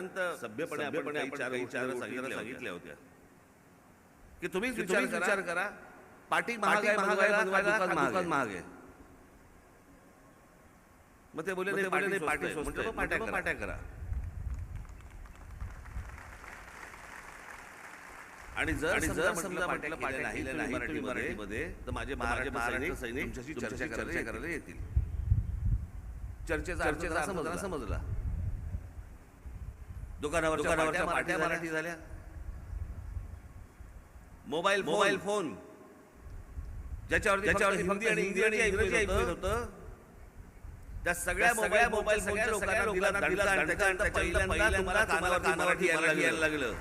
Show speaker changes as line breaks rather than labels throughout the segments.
अत्यंत सभ्यपणे आपण काही चार चार सांगितल्या होत्या. की तुम्हीच विचार करा. महाग आहे महाग आहे दुकान महाग महाग आहे. मग ते बोलले नाही पाट्या करा. आणि जर जर समजा पाट्या पाट्या नाही मराठी मराठीमध्ये तर माझे महाराष्ट्र महाराष्ट्र सैनिक तुमच्याशी चर्चा करायला येतील. चर्चेचा चर्चेचा समजला. समजला. दुकानावर दुकानावरच्या पाट्या मराठी झाल्या. Mobile mobile phone. ज्याच्यावरती ज्याच्यावरती हिंदी आणि हिंदी आणि इंग्रजी ऐकू येत होतं. त्या सगळ्या सगळ्या मोबाईल सगळ्या लोकांना दिला दिला आणि पहिल्यांदा तुम्हाला कानावर मराठी यायला लागलं.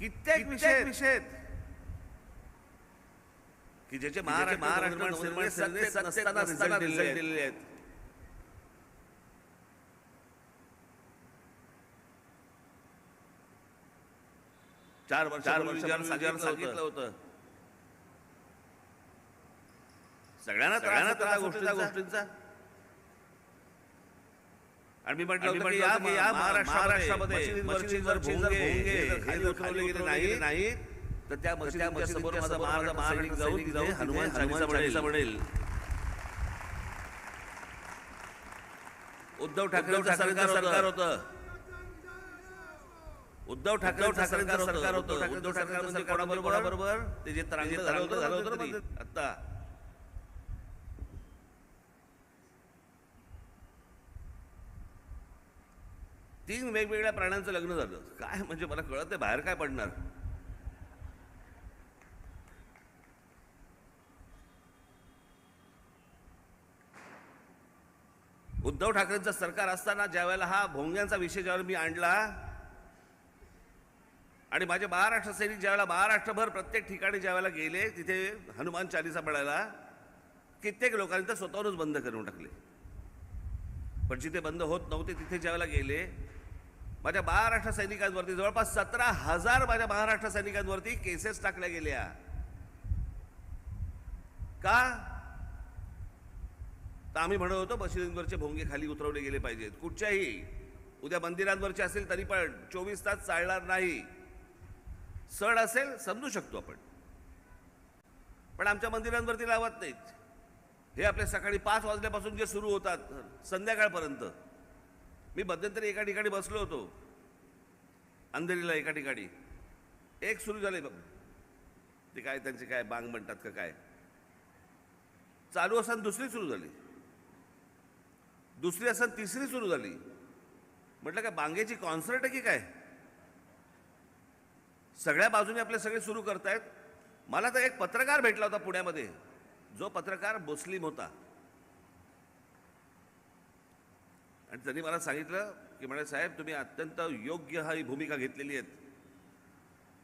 कित्येक विषय विषय की ज्याचे महाराष्ट्र महाराष्ट्र दिलेले आहेत. चार वर्ष चार वर्ष सांगितलं होतं. सगळ्यांना सगळ्यांना त्या गोष्टीचा. गोष्टींचा. आणि मी म्हटलं या महाराष्ट्रामध्ये मशिदीवर भोंगे खाली उतरवले गेले नाही नाही तर त्या मशिदीच्या समोर माझा महाराजा महाराणी जाऊन जाऊन हनुमान चालीसा म्हणेल उद्धव ठाकरे सरकार सरकार होतं. उद्धव ठाकरे ठाकरे सरकार होतं. उद्धव ठाकरे म्हणजे कोणाबरोबर? बरोबर ते जे त्रांगलं झालं होतं झालं होतं ना ते आता तीन वेगवेगळ्या प्राण्यांचं लग्न झालं. काय म्हणजे मला कळत आहे बाहेर काय पडणार? उद्धव ठाकरेंचं सरकार असताना ज्या वेळेला हा भोंग्यांचा विषय ज्यावेळेला मी आणला आणि माझे महाराष्ट्र सैनिक ज्यावेळेला महाराष्ट्रभर प्रत्येक ठिकाणी ज्यावेळेला गेले तिथे हनुमान चालिसा पडायला कित्येक लोकांनी तर स्वतःहूनच बंद करून टाकले. पण जिथे बंद होत नव्हते तिथे ज्यावेळेला गेले माझ्या महाराष्ट्र सैनिकांवरती जवळपास सतरा हजार माझ्या महाराष्ट्र सैनिकांवरती केसेस टाकल्या गेल्या. का? तर आम्ही म्हणत होतो बशिरींवरचे भोंगे खाली उतरवले गेले पाहिजेत. कुठच्याही? उद्या मंदिरांवरचे असेल तरी पण चोवीस तास चालणार नाही. सण असेल समजू शकतो आपण. पण आमच्या मंदिरांवरती लावत नाहीत. हे आपल्या सकाळी पाच वाजल्यापासून जे सुरू होतात संध्याकाळपर्यंत. मी मध्यंतरी एका ठिकाणी बसलो होतो. अंधेरीला एका ठिकाणी. एक सुरू झाले बघ. ते काय त्यांचे काय बांग म्हणतात का काय? चालू असताना दुसरी सुरू झाली. दुसरी असं तिसरी सुरू झाली. म्हटलं काय बांगेची कॉन्सर्ट आहे की काय? सगळ्या बाजूने आपले सगळे सुरू करतायत. मला तर एक पत्रकार भेटला होता पुण्यामध्ये. जो पत्रकार मुस्लिम होता. आणि त्यांनी मला सांगितलं की म्हणे साहेब तुम्ही अत्यंत योग्य हा ही भूमिका घेतलेली आहेत.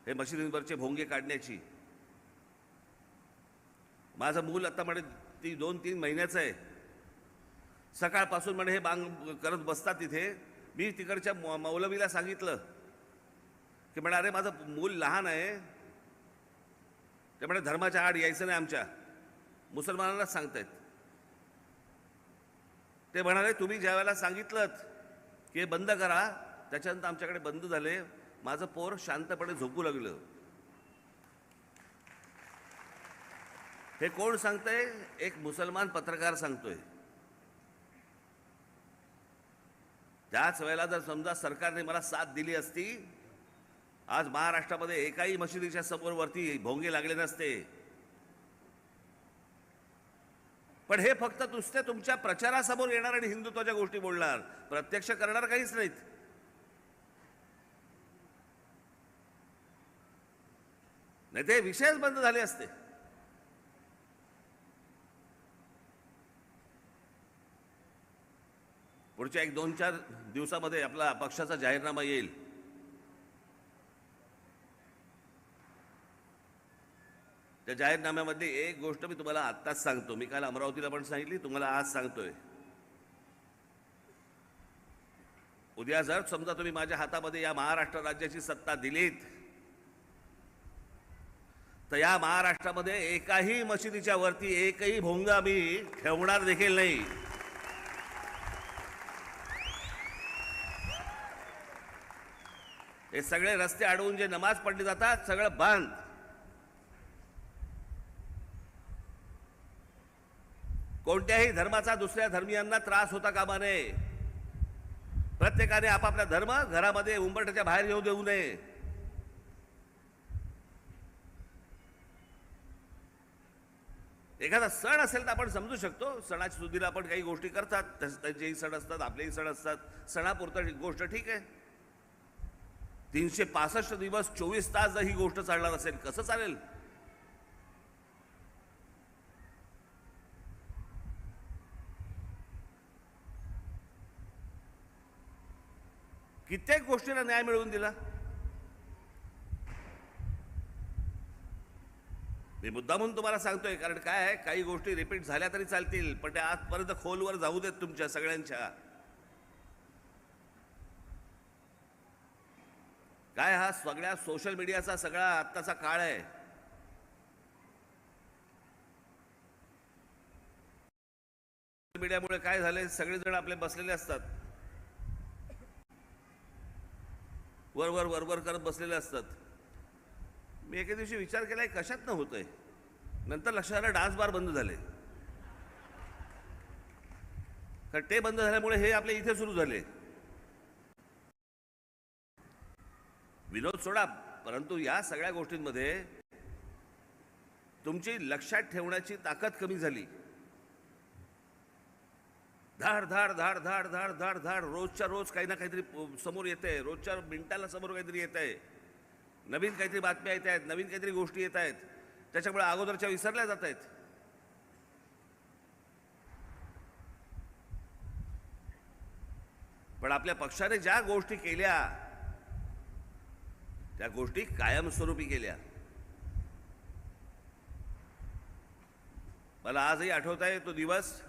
हे मशिदींवरचे भोंगे काढण्याची. माझं मूल आता म्हणे ती दोन तीन महिन्याचं आहे. सकाळपासून म्हणे हे बांग करत बसतात तिथे मी तिकडच्या मौ- मौलवीला सांगितलं की म्हणा अरे माझं मूल लहान आहे. ते म्हणे धर्माच्या आड यायचं नाही आमच्या. मुसलमानांनाच सांगतायत. ते म्हणाले तुम्ही ज्या वेळेला सांगितलं की हे बंद करा त्याच्यानंतर आमच्याकडे बंद झाले. माझं पोर शांतपणे झोपू लागलं. हे कोण सांगतंय? एक मुसलमान पत्रकार सांगतोय. त्याच वेळेला जर समजा सरकारने मला साथ दिली असती आज महाराष्ट्रामध्ये एकाही मशिदीच्या समोर वरती भोंगे लागले नसते. पण हे फक्त नुसते तुमच्या प्रचारासमोर येणार आणि हिंदुत्वाच्या गोष्टी बोलणार. प्रत्यक्ष करणार काहीच नाहीत. नाही ते विषयच बंद झाले असते. पुढच्या एक दोन चार दिवसामध्ये आपला पक्षाचा जाहीरनामा येईल. त्या जाहीरनाम्यामध्ये एक गोष्ट मी तुम्हाला आत्ताच सांगतो. मी काल अमरावतीला पण सांगितली तुम्हाला आज सांगतोय. उद्या जर समजा तुम्ही माझ्या हातामध्ये या महाराष्ट्र राज्याची सत्ता दिलीत तर या महाराष्ट्रामध्ये एकाही मशिदीच्या वरती एकही भोंगा मी ठेवणार देखील नाही. हे सगळे रस्ते अडवून जे नमाज पडली जातात सगळं बंद. कोणत्याही धर्माचा दुसऱ्या धर्मियांना त्रास होता कामा नये. प्रत्येकाने आपापला धर्म घरामध्ये उंबरठ्याच्या बाहेर येऊ देऊ नये. एखादा सण असेल तर आपण समजू शकतो सणाच्या सुद्धीला आपण काही गोष्टी करतात तस- त्यांचेही सण असतात आपलेही सण असतात. सणापुरतं गोष्ट ठीक आहे. तीनशे पासष्ट दिवस चोवीस तास जर ही गोष्ट चालणार असेल कसं चालेल? कित्येक गोष्टीला न्याय मिळवून दिला. मी मुद्दा म्हणून तुम्हाला सांगतोय कारण काय आहे काही गोष्टी रिपीट झाल्या तरी चालतील पण त्या आजपर्यंत खोलवर जाऊ देत तुमच्या सगळ्यांच्या. काय हा सगळ्या सोशल मीडियाचा सगळा आत्ताचा काळ आहे? सोशल मीडियामुळे काय झाले सगळेजण आपले बसलेले असतात. वर वर वर वर करत बसलेले असतात. मी एके दिवशी विचार केलाय कशात न होतंय? नंतर लक्षात आलं डान्स बार बंद झाले. कारण ते बंद झाल्यामुळे हे आपले इथे सुरू झाले. विनोद सोडा परंतु या सगळ्या गोष्टींमध्ये तुमची लक्षात ठेवण्याची ताकद कमी झाली. धाड धाड धाड धाड धाड धाड धाड रोजच्या रोज काही ना काहीतरी समोर येत आहे रोजच्या मिनिटाला समोर काहीतरी येत आहे नवीन काहीतरी बातम्या येत आहेत नवीन काहीतरी गोष्टी येत आहेत. त्याच्यामुळे अगोदरच्या विसरल्या जात आहेत. पण आपल्या पक्षाने ज्या गोष्टी केल्या त्या गोष्टी कायमस्वरूपी केल्या. मला आजही आठवत आहे तो दिवस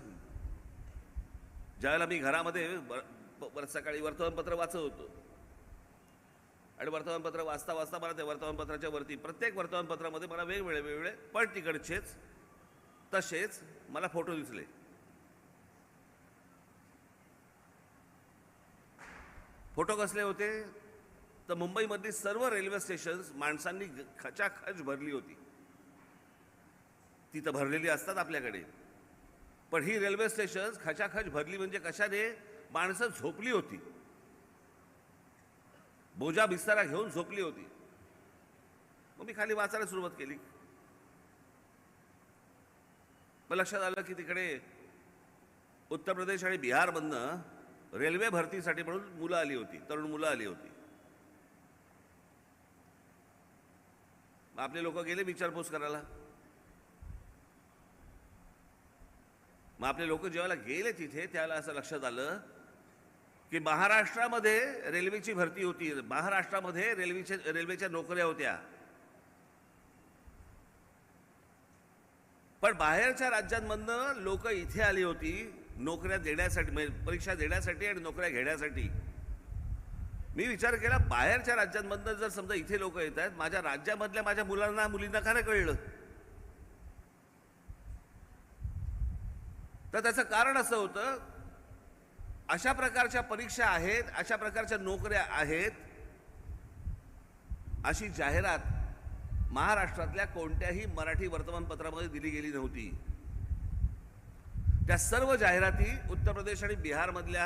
ज्यावेळेला मी घरामध्ये बर- सकाळी वर्तमानपत्र वाचत होतो. आणि वर्तमानपत्र वाचता वाचता मला त्या वर्तमानपत्राच्या वरती प्रत्येक वर्तमानपत्रामध्ये मला वेगवेगळे वेगवेगळे पण तिकडचेच तसेच मला फोटो दिसले. फोटो कसले होते? तर मुंबईमधली सर्व रेल्वे स्टेशन्स माणसांनी खचाखच भरली होती. ती तर भरलेली असतात आपल्याकडे. पण ही रेल्वे स्टेशन्स खचाखच भरली म्हणजे कशाने? माणसं झोपली होती. बोजा बिस्तारा घेऊन झोपली होती. मग मी खाली वाचायला सुरुवात केली. मग लक्षात आलं की तिकडे उत्तर प्रदेश आणि बिहारमधनं रेल्वे भरतीसाठी म्हणून मुलं आली होती तरुण मुलं आली होती. आपले लोक गेले विचारपूस करायला. मग आपले लोक जेव्हा गेले तिथे त्याला असं लक्षात आलं की महाराष्ट्रामध्ये रेल्वेची भरती होती. महाराष्ट्रामध्ये रेल्वेच्या रेल्वेच्या नोकऱ्या होत्या. पण बाहेरच्या राज्यांमधनं लोक इथे आली होती नोकऱ्या देण्यासाठी म्हणजे परीक्षा देण्यासाठी आणि नोकऱ्या घेण्यासाठी. मी विचार केला बाहेरच्या राज्यांमधनं जर समजा इथे लोक येत आहेत माझ्या राज्यामधल्या माझ्या मुलांना मुलींना का नाही कळलं. तर त्याचं कारण असं होतं अशा प्रकारच्या परीक्षा आहेत अशा प्रकारच्या नोकऱ्या आहेत अशी जाहिरात महाराष्ट्रातल्या कोणत्याही मराठी वर्तमानपत्रामध्ये दिली गेली नव्हती. त्या सर्व जाहिराती उत्तर प्रदेश आणि बिहारमधल्या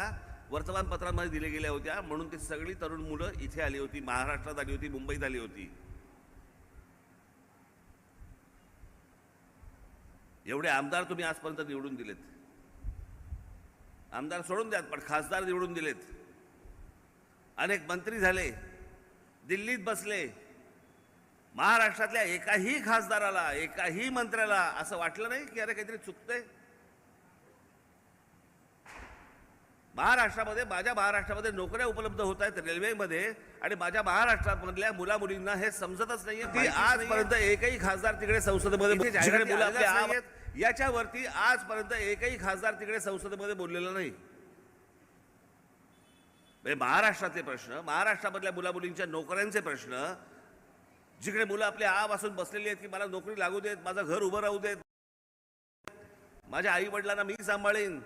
वर्तमानपत्रांमध्ये दिल्या गेल्या होत्या. म्हणून ती सगळी तरुण मुलं इथे आली होती. महाराष्ट्रात आली होती मुंबईत आली होती. एवढे आमदार तुम्ही आजपर्यंत निवडून दिलेत. आमदार सोडून द्यात पण खासदार निवडून दिलेत. अनेक मंत्री झाले दिल्लीत बसले. महाराष्ट्रातल्या एकाही खासदाराला एकाही मंत्र्याला असं वाटलं नाही की अरे काहीतरी चुकतंय. महाराष्ट्रामध्ये माझ्या महाराष्ट्रामध्ये नोकऱ्या उपलब्ध होत आहेत रेल्वेमध्ये आणि माझ्या महाराष्ट्रामधल्या मुला मुलींना हे समजतच नाहीये की आजपर्यंत एकही खासदार तिकडे संसदेमध्ये आपले याच्यावरती आजपर्यंत एकही खासदार तिकडे संसदेमध्ये बोललेला नाही. म्हणजे महाराष्ट्रातले प्रश्न महाराष्ट्रामधल्या मुला मुलींच्या नोकऱ्यांचे प्रश्न जिकडे मुलं आपल्या आपासून बसलेली आहेत की मला नोकरी लागू देत माझं घर उभं राहू देत. माझ्या आई वडिलांना मी सांभाळेन.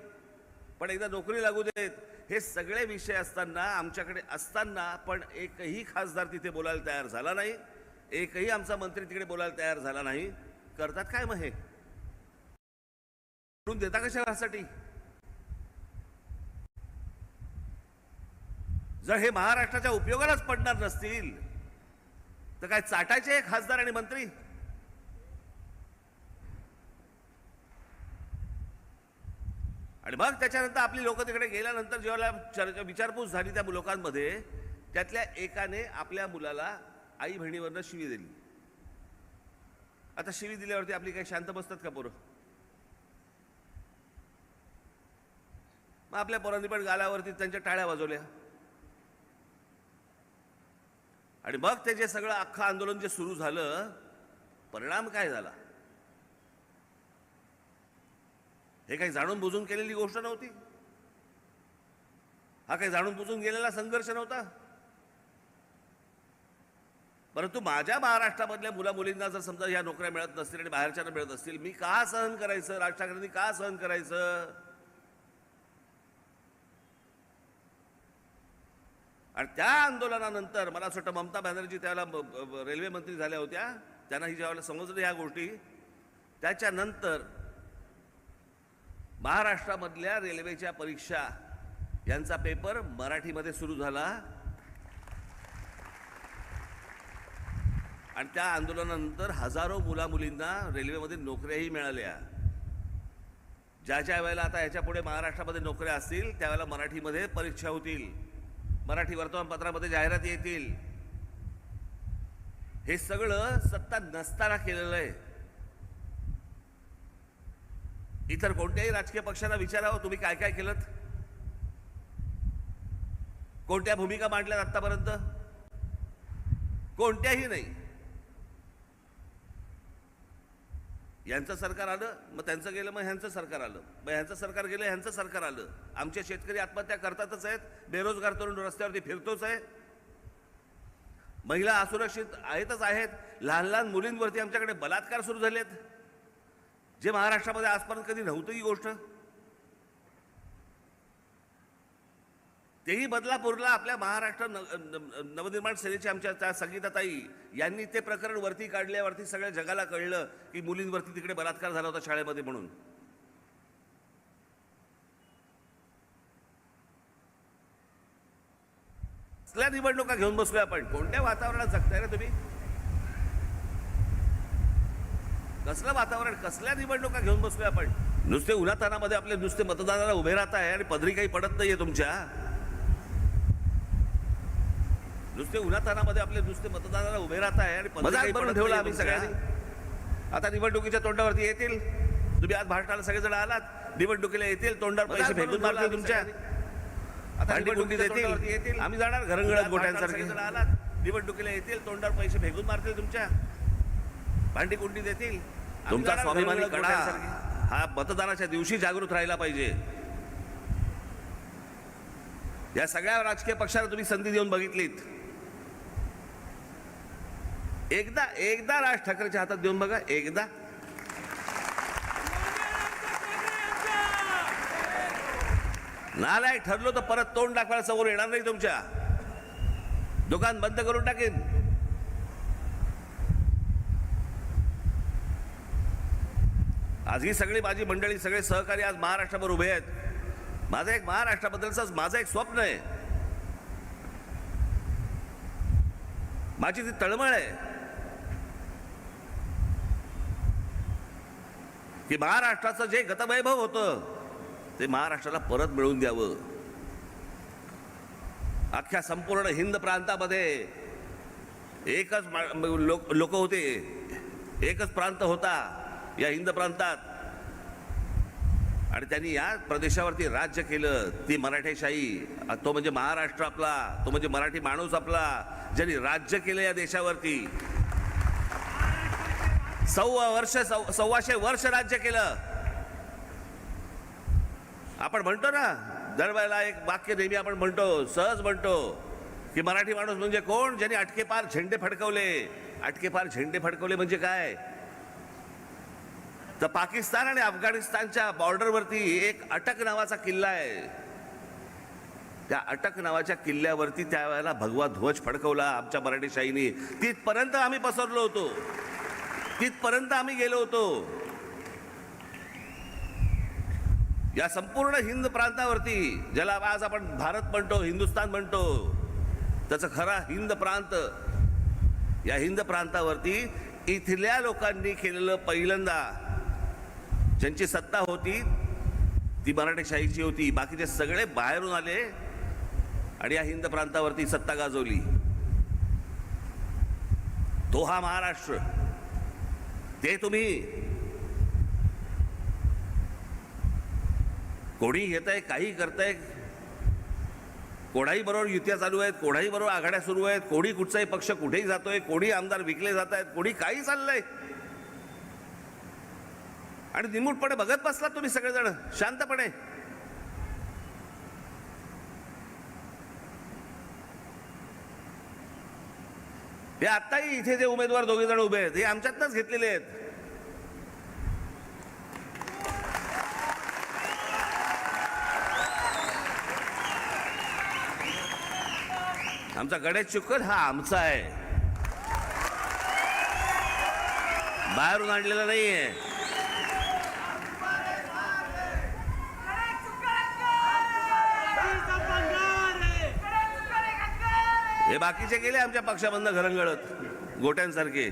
पण एकदा नोकरी लागू देत. हे सगळे विषय असताना आमच्याकडे असताना पण एकही खासदार तिथे बोलायला तयार झाला नाही. एकही आमचा मंत्री तिकडे बोलायला तयार झाला नाही. करतात काय मग हे? म्हणून देता कशासाठी जर हे महाराष्ट्राच्या उपयोगालाच पडणार नसतील तर काय चाटायचे खासदार आणि मंत्री? आणि मग त्याच्यानंतर आपली लोक तिकडे गेल्यानंतर जेव्हा चर विचारपूस झाली त्या लोकांमध्ये त्यातल्या एकाने आपल्या मुलाला आई बहिणीवरनं शिवी दिली. आता शिवी दिल्यावरती आपली काही शांत बसतात का पोरं? मग आपल्या पोरांनी पण गालावरती त्यांच्या टाळ्या वाजवल्या. आणि मग ते जे सगळं अख्खं आंदोलन जे सुरू झालं परिणाम काय झाला? हे काही जाणून बुजून केलेली गोष्ट नव्हती. हा काही जाणून बुजून गेलेला संघर्ष नव्हता. परंतु माझ्या महाराष्ट्रामधल्या मुला मुलींना जर समजा ह्या नोकऱ्या मिळत नसतील आणि बाहेरच्यांना मिळत असतील मी का सहन करायचं? राज ठाकरेंनी का सहन करायचं? आणि त्या आंदोलनानंतर मला असं वाटतं ममता बॅनर्जी त्यावेळेला रेल्वे मंत्री झाल्या होत्या. त्यांना ही ज्यावेळेला समजलं ह्या गोष्टी त्याच्यानंतर महाराष्ट्रामधल्या रेल्वेच्या परीक्षा यांचा पेपर मराठीमध्ये सुरू झाला. आणि त्या आंदोलनानंतर हजारो मुलामुलींना रेल्वेमध्ये नोकऱ्याही मिळाल्या. ज्या ज्या वेळेला आता याच्यापुढे महाराष्ट्रामध्ये नोकऱ्या असतील त्यावेळेला मराठीमध्ये परीक्षा होतील. मराठी वर्तमानपत्रामध्ये जाहिराती येतील. हे सगळं सत्ता नसताना केलेलं आहे. इतर कोणत्याही राजकीय पक्षांना विचारावं तुम्ही काय काय केलं कोणत्या भूमिका मांडल्यात आतापर्यंत कोणत्याही नाही. यांचं सरकार आलं मग त्यांचं गेलं मग ह्यांचं सरकार आलं. मग ह्यांचं सरकार गेलं ह्यांचं सरकार आलं. आमचे शेतकरी आत्महत्या करतातच आहेत बेरोजगार तरुण रस्त्यावरती फिरतोच आहे. महिला असुरक्षित आहेतच आहेत लहान लहान मुलींवरती आमच्याकडे बलात्कार सुरू झालेत. जे महाराष्ट्रामध्ये आजपर्यंत कधी नव्हतं ही गोष्ट. तेही बदलापूरला आपल्या महाराष्ट्र न- नवनिर्माण सेनेचे आमच्या त्या संगीताताई यांनी ते प्रकरण वरती काढल्यावरती सगळ्या जगाला कळलं की मुलींवरती तिकडे बलात्कार झाला होता शाळेमध्ये म्हणून. असल्या निवडणुका घेऊन बसलोय आपण? कोणत्या वातावरणात जगताय रे तुम्ही? कसलं वातावरण कसल्या निवडणुका घेऊन बसलोय आपण? नुसते उन्हातानामध्ये आपले नुसते मतदानाला उभे राहत आहे आणि पदरी काही पडत नाहीये तुमच्या. नुसते उन्हातानामध्ये आपले नुसते मतदानाला उभे राहत आहे आणि पदरी
बनवून ठेवलं आम्ही. सगळ्यांनी.
आता निवडणुकीच्या तोंडावरती येतील. तुम्ही आज भाषणाला सगळेजण आलात. निवडणुकीला येतील तोंडावर पैसे फेकून मारतील
आम्ही
तुमच्या. आता निवडणुकीत येतील. आम्ही जाणार घरंगळत
भाषणाला
आलात. निवडणुकीला येतील तोंडावर पैसे फेकून मारतील तुमच्या. भांडी येतील आम्ही
तुमचा स्वाभिमानी कडा.
हा मतदानाच्या दिवशी जागृत राहिला पाहिजे. या सगळ्या राजकीय पक्षाला तुम्ही संधी देऊन बघितलीत. एकदा एकदा राज ठाकरेच्या हातात देऊन बघा एकदा. नालायक ठरलो तर परत तोंड दाखवायला समोर येणार नाही तुमच्या. दुकान बंद करून टाकेन. आज ही सगळी माझी मंडळी सगळे सहकारी आज महाराष्ट्रावर उभे आहेत. माझं एक महाराष्ट्राबद्दलच माझं एक स्वप्न आहे. माझी ती तळमळ आहे. की महाराष्ट्राचं जे गतवैभव होतं ते महाराष्ट्राला परत मिळवून द्यावं. अख्ख्या संपूर्ण हिंद प्रांतामध्ये एकच लोक लोक होते एकच प्रांत होता. या हिंद प्रांतात. आणि त्यांनी या प्रदेशावरती राज्य केलं. ती मराठेशाही तो म्हणजे महाराष्ट्र आपला तो म्हणजे मराठी माणूस आपला ज्यांनी राज्य केलं या देशावरती. सव्वा वर्ष सव- सव्वाशे वर्ष राज्य केलं. आपण म्हणतो ना दरवेळेला एक वाक्य नेहमी आपण म्हणतो सहज म्हणतो की मराठी माणूस म्हणजे कोण? ज्यांनी अटकेपार झेंडे फडकवले. अटकेपार झेंडे फडकवले म्हणजे काय? तर पाकिस्तान आणि अफगाणिस्तानच्या बॉर्डरवरती एक अटक नावाचा किल्ला आहे. त्या अटक नावाच्या किल्ल्यावरती त्यावेळेला भगवा ध्वज फडकवला आमच्या मराठीशाहीने तिथपर्यंत आम्ही पसरलो होतो. तिथपर्यंत आम्ही गेलो होतो. या संपूर्ण हिंद प्रांतावरती ज्याला आज आपण भारत म्हणतो हिंदुस्तान म्हणतो त्याचं खरा हिंद प्रांत या हिंद प्रांतावरती इथल्या लोकांनी केलेलं पहिल्यांदा ज्यांची सत्ता होती ती मराठेशाहीची होती. बाकीचे सगळे बाहेरून आले आणि या हिंद प्रांतावरती सत्ता गाजवली. तो हा महाराष्ट्र. ते तुम्ही. कोणी येत आहे काही करताय कोणाही बरोबर युत्या चालू आहेत कोणाही बरोबर आघाड्या सुरू आहेत कोणी कुठचाही पक्ष कुठेही जातोय कोणी आमदार विकले जात आहेत कोणी काही चाललंय. आणि निमूटपणे बघत बसलात तुम्ही सगळेजण. शांतपणे. हे आत्ताही इथे जे उमेदवार दोघे जण उभे आहेत हे आमच्यातनंच घेतलेले आहेत. आमचा गणेश चुक्कल हा आमचा आहे. बाहेरून आणलेला नाहीये. हे बाकीचे गेले आमच्या पक्षामधनं घरंगळत गोट्यांसारखे.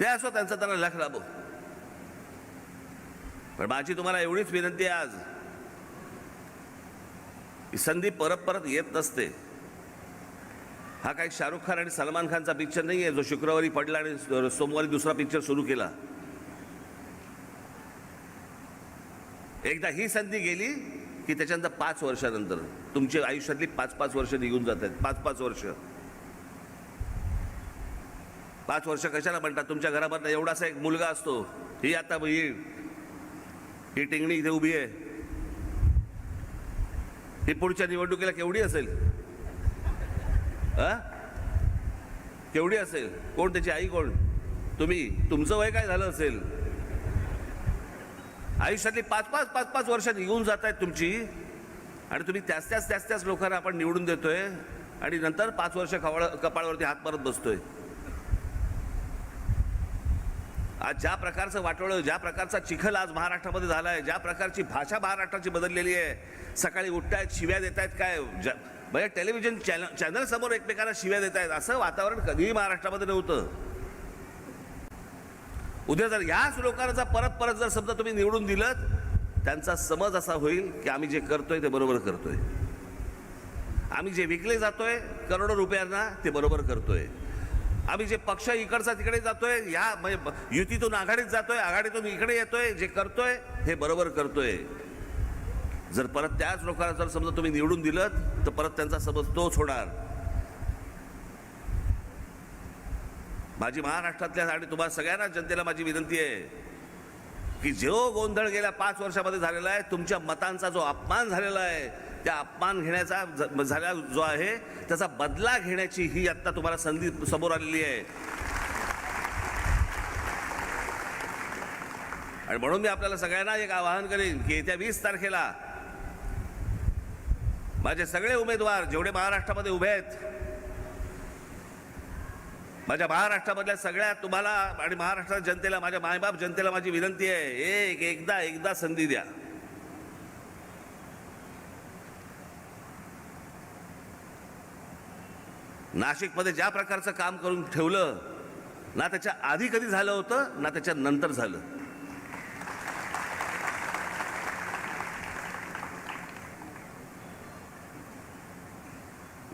ते असो त्यांचा त्यांना लख राबो पण माझी तुम्हाला एवढीच विनंती आहे आज. ही संधी परत परत येत नसते. हा काही शाहरुख खान आणि सलमान खानचा पिक्चर नाही आहे जो शुक्रवारी पडला आणि सोमवारी दुसरा पिक्चर सुरू केला. एकदा ही संधी गेली की त्याच्यानंतर पाच वर्षानंतर. तुमच्या आयुष्यातली पाच पाच वर्ष निघून जात आहेत पाच पाच वर्ष. पाच वर्ष कशाला म्हणतात? तुमच्या घरामधला एवढासा एक मुलगा असतो. ही आता ही ही टिंगणी इथे उभी आहे. ही पुढच्या निवडणुकीला केवढी असेल? आ? केवढी असेल? कोण त्याची आई कोण? तुम्ही तुमचं वय काय झालं असेल? आयुष्यातली पाच पाच पाच पाच वर्ष निघून जात आहेत तुमची. आणि तुम्ही त्याच त्याच त्याच त्याच लोकांना आपण निवडून देतोय आणि नंतर पाच वर्ष खवळ कपाळावरती हात मारत बसतोय. आज ज्या प्रकारचं वाटोळं ज्या प्रकारचा चिखल आज महाराष्ट्रामध्ये झाला आहे ज्या प्रकारची भाषा महाराष्ट्राची बदललेली आहे सकाळी उठतायत शिव्या देत आहेत काय म्हणजे टेलिव्हिजन चॅनल चॅनलसमोर एकमेकांना शिव्या देत आहेत असं वातावरण कधीही महाराष्ट्रामध्ये नव्हतं. उद्या जर ह्याच लोकांना जर परत परत जर समजा तुम्ही निवडून दिलं त्यांचा समज असा होईल की आम्ही जे करतोय ते बरोबर करतोय. आम्ही जे विकले जातोय करोडो रुपयांना ते बरोबर करतोय. आम्ही जे पक्ष इकडचा तिकडे जातोय या म्हणजे युतीतून आघाडीत जातोय आघाडीतून इकडे येतोय जे करतोय हे बरोबर करतोय. जर परत त्याच लोकांना जर समजा तुम्ही निवडून दिलं तर परत त्यांचा समज तोच होणार. माझी महाराष्ट्रातल्या आणि तुम्हाला सगळ्यांना जनतेला माझी विनंती आहे. की जो गोंधळ गेल्या पाच वर्षामध्ये झालेला आहे तुमच्या मतांचा जो अपमान झालेला आहे त्या अपमान घेण्याचा ज- झाला जो आहे त्याचा बदला घेण्याची ही आत्ता तुम्हाला संधी समोर आलेली आहे. आणि म्हणून मी आपल्याला सगळ्यांना एक आवाहन करेन की येत्या वीस तारखेला माझे सगळे उमेदवार जेवढे महाराष्ट्रामध्ये उभे आहेत माझ्या महाराष्ट्रामधल्या सगळ्या तुम्हाला आणि महाराष्ट्राच्या जनतेला माझ्या मायबाप जनतेला माझी विनंती आहे एक एकदा एकदा संधी द्या. नाशिकमध्ये ज्या प्रकारचं काम करून ठेवलं ना त्याच्या आधी कधी झालं होतं ना त्याच्या नंतर झालं.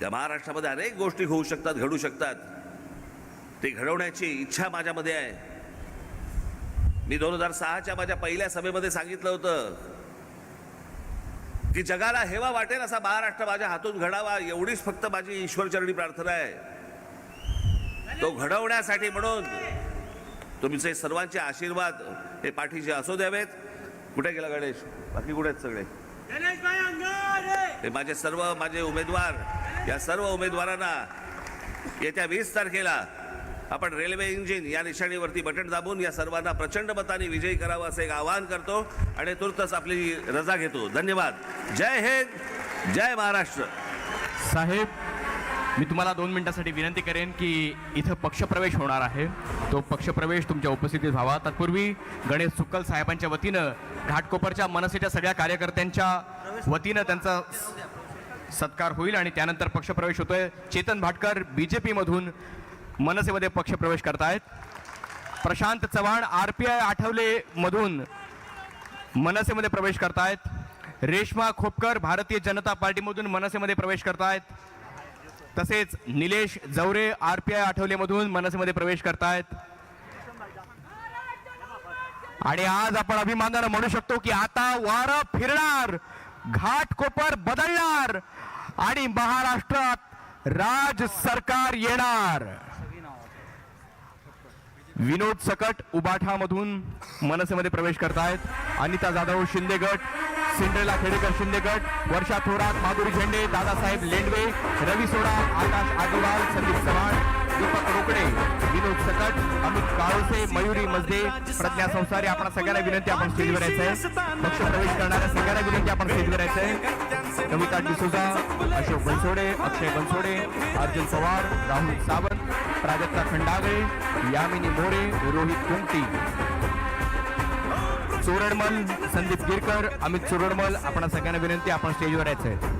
या महाराष्ट्रामध्ये अनेक गोष्टी होऊ शकतात घडू शकतात. ते घडवण्याची इच्छा माझ्यामध्ये आहे. मी दोन हजार सहाच्या माझ्या पहिल्या सभेमध्ये सांगितलं होतं की जगाला हेवा वाटेल असा महाराष्ट्र माझ्या हातून घडावा एवढीच फक्त माझी ईश्वरचरणी प्रार्थना आहे. तो घडवण्यासाठी म्हणून तुमचे सर्वांचे आशीर्वाद हे पाठीशी असू द्यावेत. कुठे गेला गणेश? बाकी कुठे सगळे? हे माझे सर्व माझे उमेदवार या सर्व उमेदवारांना येत्या वीस तारखेला आपण रेल्वे इंजिन या निशाणीवरती बटन दाबून या सर्वांना प्रचंड मताने विजयी करावं असं एक आवाहन करतो आणि तुर्तच आपली रजा घेतो. धन्यवाद. जय हिंद जय महाराष्ट्र.
साहेब मी तुम्हाला दोन मिनिटासाठी विनंती करेन की इथं पक्षप्रवेश होणार आहे. तो पक्षप्रवेश तुमच्या उपस्थितीत व्हावा. तत्पूर्वी गणेश सुक्कल साहेबांच्या वतीनं घाटकोपरच्या मनसेच्या सगळ्या कार्यकर्त्यांच्या वतीनं त्यांचा सत्कार होईल आणि त्यानंतर पक्षप्रवेश होतोय. चेतन भाटकर बी जे पीमधून मनसेमध्ये पक्षप्रवेश करतायत. Prashant Chavan R P I आठवलेमधून मनसेमध्ये प्रवेश करतायत. रेश्मा खोपकर भारतीय जनता पार्टीमधून मनसेमध्ये प्रवेश करतायत. तसेच Nilesh Jaware R P I आठवलेमधून मनसेमध्ये प्रवेश करतायत. आणि आज आपण अभिमानानं म्हणू शकतो की आता वार फिरणार घाट कोपर बदलणार आणि महाराष्ट्रात राज सरकार येणार. विनोद सकट उबाठामधून मनसेमध्ये प्रवेश करतायत. अनिता जाधव शिंदे गट सिंड्रेला खेडेकर शिंदे गट वर्षा थोरात माधुरी झेंडे दादासाहेब लेंडवे रवी सोडा आकाश आदिवाल संदीप चव्हाण दीपक रोकडे विनोद सकट अमित काळोसे मयुरी मजदे प्रज्ञा संसारे. आपण सगळ्यांना विनंती आपण स्टेजवर यायचं आहे पक्ष प्रवेश करणाऱ्या सगळ्यांना विनंती आपण स्टेजवर यायचं आहे कविता डिसुजा अशोक बनसोडे अक्षय बनसोडे अर्जुन पवार राहुल सावंत प्राजक्ता खंडागळे यामिनी मोरे रोहित कुंटी. चोरडमल संदीप गिरकर अमित चोरडमल आपण सगळ्यांना विनंती आपण स्टेजवर यायचं आहे